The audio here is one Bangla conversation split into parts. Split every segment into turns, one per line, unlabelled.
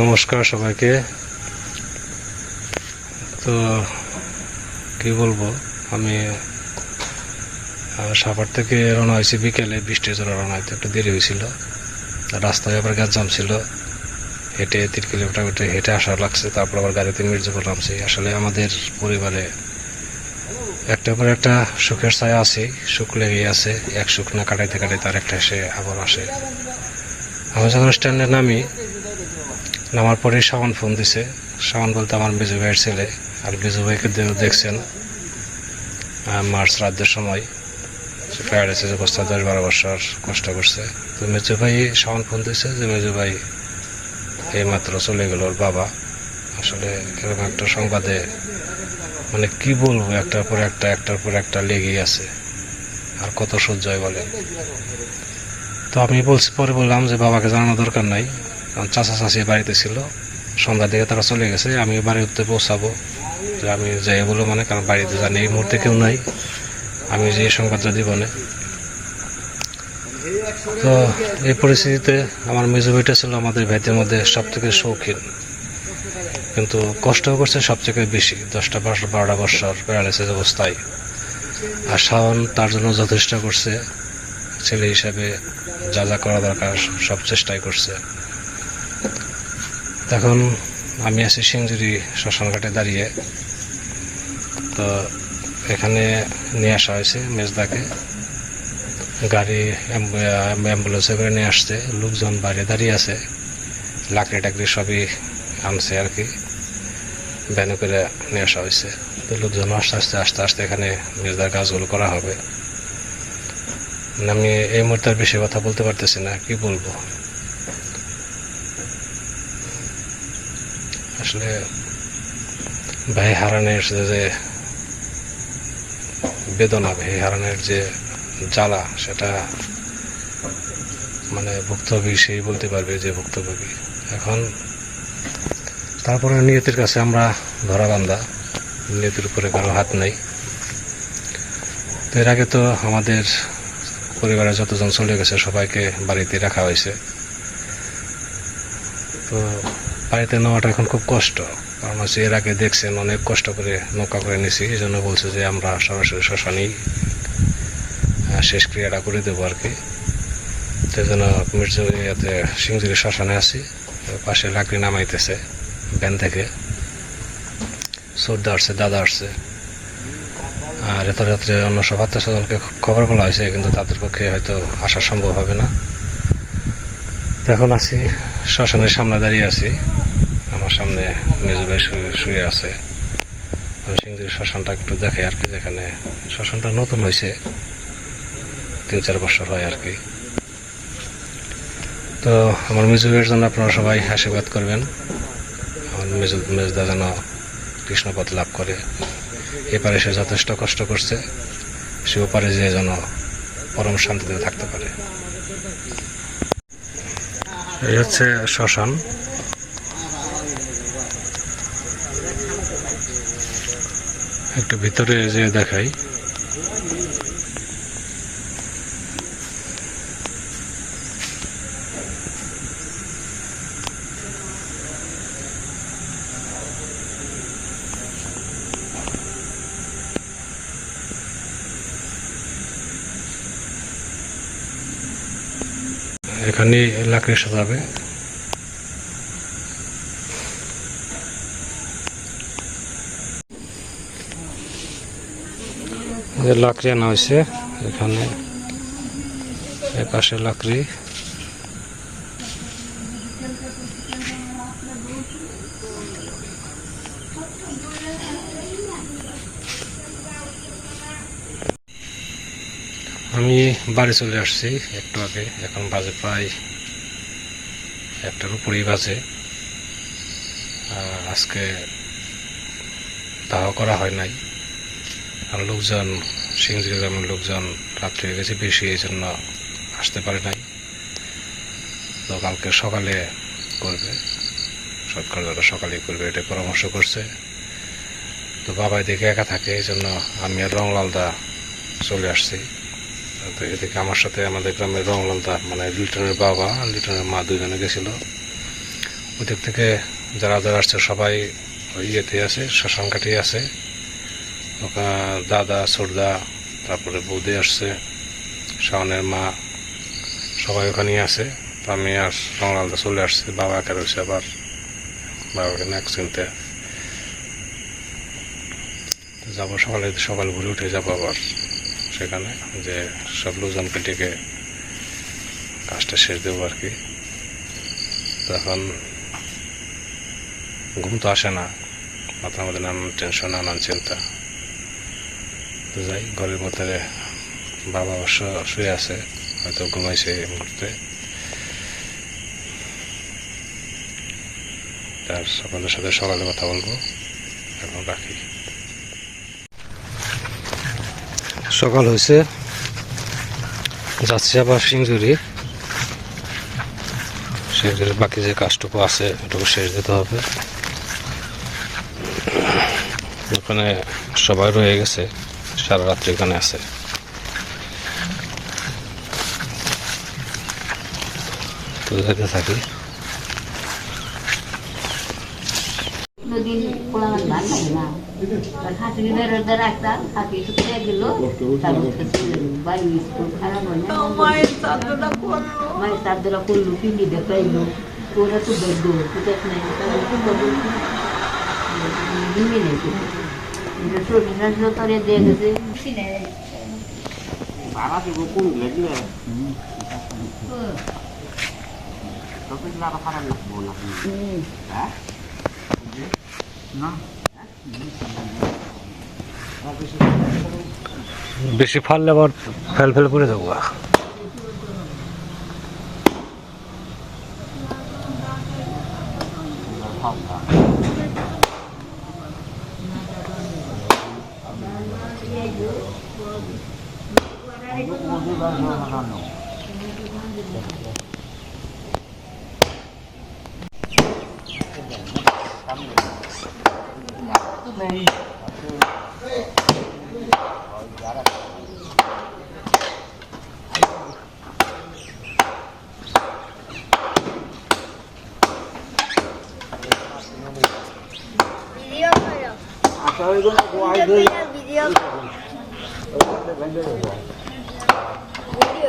নমস্কার সবাইকে। তো কি বলব, আমি সাভার থেকে রওনা হয়েছি বিকেলে বৃষ্টির জন্য রওনা হইতে একটু দেরি হয়েছিল। রাস্তায় আবার গ্যাস জাম ছিল হেঁটে তিন কিলোমিটার হেঁটে হেঁটে আসা লাগছে, তারপর আবার গাড়িতে মির্জাপুর নামছি। আসলে আমাদের পরিবারে একটার পর একটা সুখের ছায়া আছে, সুখ লেগেই আছে। এক সুখ না কাটাইতে কাটাইতে আর একটা এসে আবার আসে। আমি যখন স্ট্যান্ডে নামি নামার পরে শাওন ফোন দিছে। শাওন বলতে আমার মেজু ভাইয়ের ছেলে আর মেজু ভাইকে দেখছেন মার্চ রাজ্যের সময়। সে প্যারালাইসিস অবস্থা, দশ বারো বছর কষ্ট করছে। তো মেজু ভাই শাওন ফোন দিছে যে মেজু ভাই এই মাত্র চলে গেল ওর বাবা। আসলে এরকম একটা সংবাদে মানে কি বলব, একটার পর একটা, একটার পর একটা লেগেই আছে। আর কত সহ্য হয় বলেন। তো আমি বলছি, পরে বললাম যে বাবাকে জানানো দরকার নাই। চাচা চাচি বাড়িতে ছিল। সন্ধ্যার দিকে তারা চলে গেছে, আমি বাড়িতে পৌঁছাবো। যে আমি যাই বলো মানে কারণ বাড়িতে জানি এই মুহূর্তে কেউ নাই। আমি যে সংবাদটা জীবনে তো এই পরিস্থিতিতে আমার মেজো ভাইটা ছিল আমাদের ভাইদের মধ্যে সব থেকে শৌখিন। কিন্তু কষ্ট করছে সব থেকে বেশি। দশটা বারোটা বারোটা বছর প্যারালাইসিস অবস্থায়। আর শাওন তার জন্য যথেষ্ট করছে। ছেলে হিসাবে যা যা করা দরকার, সব চেষ্টাই করছে। এখন আমি আছি সিংজুরি শ্মশানঘাটে দাঁড়িয়ে। তো এখানে নিয়ে আসা হয়েছে মেজদাকে। গাড়ি অ্যাম্বুলেন্সে করে নিয়ে আসছে। লোকজন বাইরে দাঁড়িয়ে আছে। লাকড়ি টাকড়ি সবই আনছে আর কি। ভ্যানে করে নিয়ে আসা হয়েছে। তো লোকজন আস্তে আস্তে আস্তে আস্তে এখানে মেজদার কাজগুলো করা হবে। মানে আমি এই মুহূর্তে বেশি কথা বলতে পারতেছি না, কি বলব? আসলে ভাই হারানের যে বেদনা ভাই হারানের যে জ্বালা, সেটা মানে ভুক্তভোগী সেই বলতে পারবে যে ভুক্তভোগী। এখন তারপরে নিয়তির কাছে আমরা ধরা বান্ধা। নিয়তির উপরে কারও হাত নেই। তো এর আগে তো আমাদের পরিবারে যতজন চলে গেছে, সবাইকে বাড়িতে রাখা হয়েছে। তো বাড়িতে নেওয়াটা এখন খুব কষ্ট। কারণ হচ্ছে এর আগে দেখছেন, অনেক কষ্ট করে নৌকা করে নিছি। এই জন্য বলছে যে আমরা সরাসরি শ্মশানেই শেষ ক্রিয়াটা করে দেবো আর কি সেই জন্য মির্জা ইয়াতে সিংজুরি শ্মশানে আছি পাশে লাকড়ি নামাইতেছে ভ্যান থেকে। সর্দা আসছে, দাদা আসছে। আর এত রাত্রে অন্য সব আত্মীয় স্বজনকে খবর বলা হয়েছে, কিন্তু তাদের পক্ষে হয়তো আসা সম্ভব হবে না। এখন আছি শ্মশানের সামনে দাঁড়িয়ে আছি। আমার সামনে মেজু ভাই শুয়ে- আছে। আমি সিংহদের শ্মশানটা একটু দেখে আর কি, যেখানে শ্মশানটা নতুন হয়েছে। তিন, চার বছর হয় আর কি। তো আমার মেজু ভাইয়ের জন্য আপনারা সবাই আশীর্বাদ করবেন। আমার মেজু, মেজদা যেন কৃষ্ণপথ লাভ করে। এপারে সে যথেষ্ট কষ্ট করছে। সে ওপারে যে যেন পরম শান্তিতে থাকতে পারে। এই হচ্ছে শ্মশান। একটু ভিতরে যে দেখাই। এখানে লাকড়ি সাজাবে লাকড়ি আনা হয়েছে এখানে এ পাশে লাকড়ি। আমি বাড়ি চলে আসছি একটু আগে, এখন বাজে প্রায় একটার উপরেই বাজে। আজকে দাহ করা হয় নাই। আর লোকজন সিংজুরি গ্রামের লোকজন রাত্রি হয়ে গেছে, বেশি এই জন্য আসতে পারে নাই। তো কালকে সকালে করবে। সরকার যারা সকালে করবে, এটা পরামর্শ করছে। তো বাবাই দেখে একা থাকে, এই জন্য আমি আর রংলালদা চলে আসছি। তো এদিকে আমার সাথে আমাদের গ্রামের রংলালদা মানে লিটনের বাবা, লিটনের মা দুজনে গেছিল। ওদিক থেকে যারা যারা আসছে, সবাই ওই ইয়েতে আছে শ্মশানকাঠি আছে। দাদা, সর্দা, তারপরে বৌদি আসছে, শাওনের মা, সবাই ওখানেই আছে। তো আমি আর সংলালদা চলে আসছি, বাবা একা রয়েছে আবার। বাবাকে নেক্সট চিনতে। যাব সকালে, সকাল ঘুরে উঠে যাব আবার। সেখানে যে সব লোকজনকে ডেকে কাজটা শেষ দেবো আর কি। তখন ঘুম তো আসে না, মাথার মধ্যে নানান টেনশন নানান চিন্তা। তো যাই, ঘরের মধ্যে বাবা অবশ্য শুয়ে আছে, হয়তো ঘুমাইছে এই মুহূর্তে। তার আপনাদের সাথে সকালে কথা বলব, এখন রাখি। সকাল হয়েছে। যাচ্ছি আবার সিংজুরি সিংজুরির বাকি যে কাজটুকু আছে, ওটুকু শেষ দিতে হবে। ওখানে সবাই রয়ে গেছে, সারা রাত্রি ওখানে আছে। তো থাকি।
না খাসি বেরোতে রাখতাম খাসি শুকিয়ে গেল বাড়ি স্কুল খারাপ হয় না
মায়ের চাঁদটা করল
পিন্ডি দেখাইলো ওরা তো বেদ্য কোথায় নেই ডিমি নেই শরীর দিয়ে গেছে?
Hah?
বেশি ফাললে আবার ফেল ফেল করে দেবো।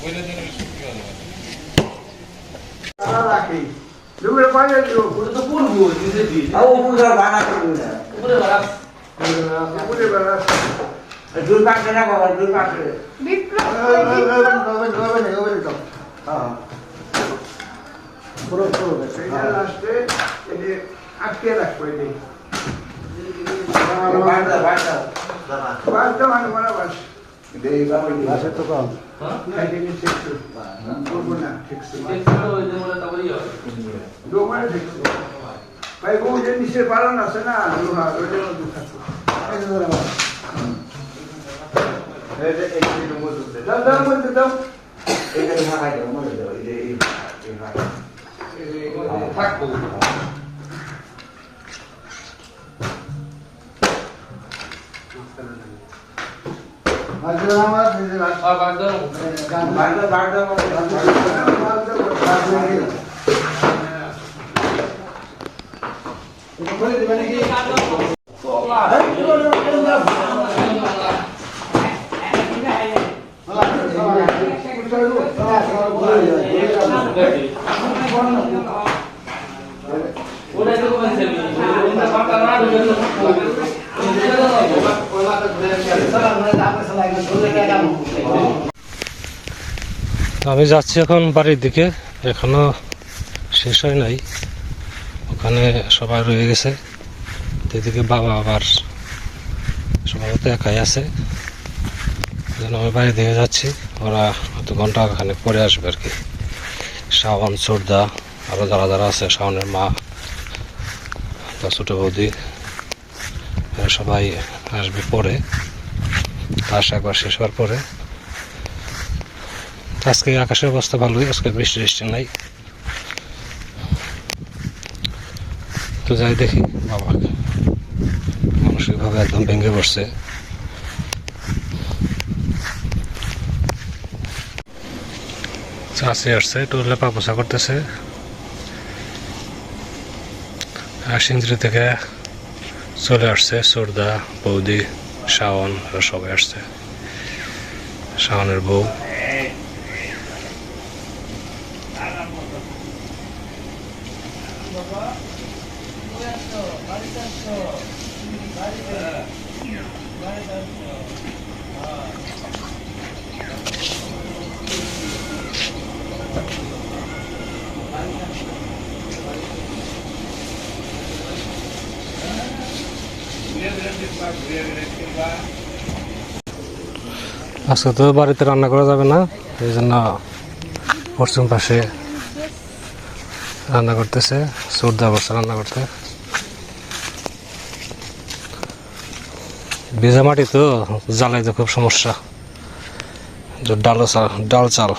কইলে
যেন শুকিয়ে যাবে dia tu parah nak. Aku muda banget tu. Dua kaki nak kau, dua kaki. পুরো পুরো
আটকে রাখব এটি
বাড়া বাড়া
বাসটা মানে মানে
তো
শিখছো করব না শিখছো দোকানে শিখছো ভাই বউ যে নিচের পালন আছে না লোহা ওই জন্য দুঃখাচ্ছ দাও দাও বলতে দাও
এটা ভাগা যাবে মনে দাও এই এই এই ভাগা
থাকব
বাড়া বাড়া
ওটাই তো বলছি আমি
তো আমি যাচ্ছি এখন বাড়ির দিকে। এখনও শেষ হয় নাই। ওখানে সবাই রয়ে গেছে। এদিকে বাবা আবার সম্ভবত একাই আছে। জন্য আমি বাড়ির দিকে যাচ্ছি। ওরা হয়তো ঘণ্টা খানেক পরে আসবে আর কি। শাওন চোরদা আরও যারা যারা আছে, শাওনের মা, তার ছোটো বৌদি। সবাই আসবে পরে। আশা একবার শেষ হওয়ার পরে। আজকে আকাশের অবস্থা ভালোই, আজকে বৃষ্টি বৃষ্টি নাই। তো যাই দেখি, বাবা। মানসিকভাবে একদম ভেঙে পড়ছে। চাষি আসছে একটু লেপা পোছা করতেছে। আর সিন্দ্রি থেকে চলে আসছে সর্দা বৌদি শাওন সবাই আসছে শাওনের বউ আজকে তো বাড়িতে রান্না করা যাবে না, এই জন্য পশ্চিম পাশে রান্না করতেছে, সর্দা বসে রান্না করতে। ভেজা মাটি তো জ্বালাইতে খুব সমস্যা। ডাল চাল ডাল চাল।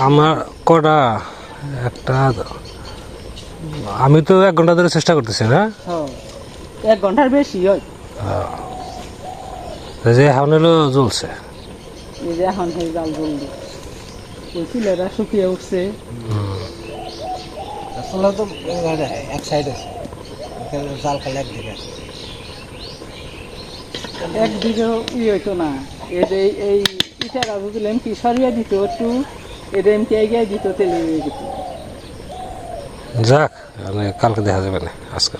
আমার কটা একটা আমি তো এক ঘণ্টা ধরে চেষ্টা করতেছি না?
হ্যাঁ এক ঘণ্টার বেশি হয়।
যে এখন হলো জ্বলছে?
এই যে এখন হয়ে জাল জলদি ওই চুলেরা শুকিয়ে উঠছে।
আসলে তো এক সাইড আছে। জাল খালি একদিকে
একদিকেও ই হইতো না। এই যে এই ইটারা বুঝলেন কি? সরিয়ে দিত একটু এটা এমনি এগিয়ে দিত তেলে
যাক মানে কালকে দেখা যাবে না আজকে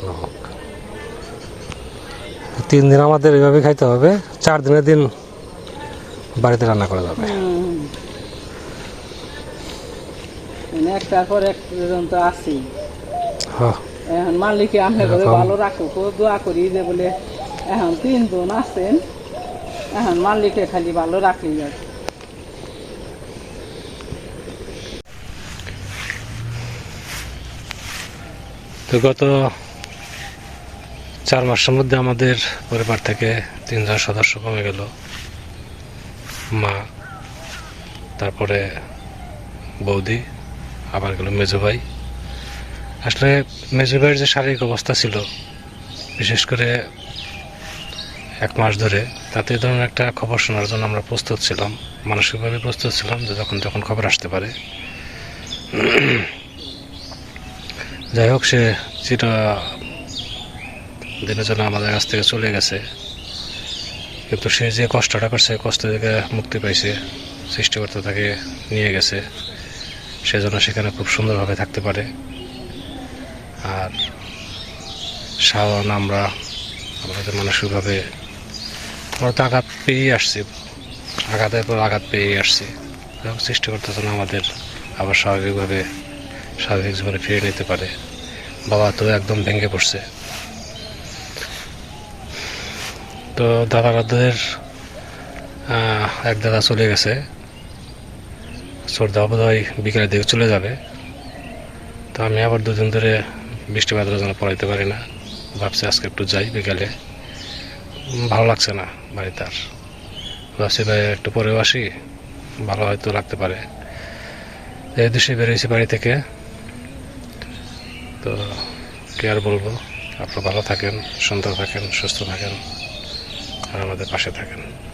তিন দিন আমাদের এইভাবে খাইতে হবে চার দিনের দিন বাড়িতে রান্না করা যাবে।
একটার পর এক পর্যন্ত আছি।
হ্যাঁ।
এখন মালিকে আপনি করে ভালো রাখো দোয়া করি যে বলে এখন তিনজন আছেন এখন মালিকে খালি ভালো রাখলেই যাবে
তো গত চার মাসের মধ্যে আমাদের পরিবার থেকে তিনজন সদস্য কমে গেল। মা, তারপরে বৌদি, আবার গেল মেজো ভাই। আসলে মেজো ভাইয়ের যে শারীরিক অবস্থা ছিল, বিশেষ করে এক মাস ধরে, তাতে এই ধরনের একটা খবর শোনার জন্য আমরা প্রস্তুত ছিলাম, মানসিকভাবে প্রস্তুত ছিলাম যে যখন যখন খবর আসতে পারে। যাই হোক, সে চির দিনের জন্য আমাদের কাছ থেকে চলে গেছে। কিন্তু সে যে কষ্টটা করছে, কষ্ট থেকে মুক্তি পাইছে, সৃষ্টিকর্তা তাকে নিয়ে গেছে। সেজন্য সেখানে খুব সুন্দরভাবে থাকতে পারে। আর শাওন আমরা আমাদের মানসিকভাবে আমরা তো আঘাত পেয়েই আসছি। আঘাতের পর আঘাত পেয়েই আসছি। এবং সৃষ্টিকর্তা যেন আমাদের আবার স্বাভাবিকভাবে স্বাভাবিক জীবনে ফিরে নিতে পারে। বাবা তো একদম ভেঙে পড়ছে। তো দাদা দাদাদের এক দাদা চলে গেছে। সর্দা বোধ হয় বিকেলের দিকে চলে যাবে। তো আমি আবার দুদিন ধরে বৃষ্টি বাদলের জন্য পড়াইতে পারি না। ভাবছি আজকে একটু যাই বিকালে। ভালো লাগছে না বাড়িতে আর। ভাবছি ভাই একটু পরেও আসি, ভালো হয়তো লাগতে পারে। এই দেশে বেরিয়েছি বাড়ি থেকে। তো কি আর বলব? আপনারা ভালো থাকেন, সুন্দর থাকেন, সুস্থ থাকেন। আর আমাদের পাশে থাকেন।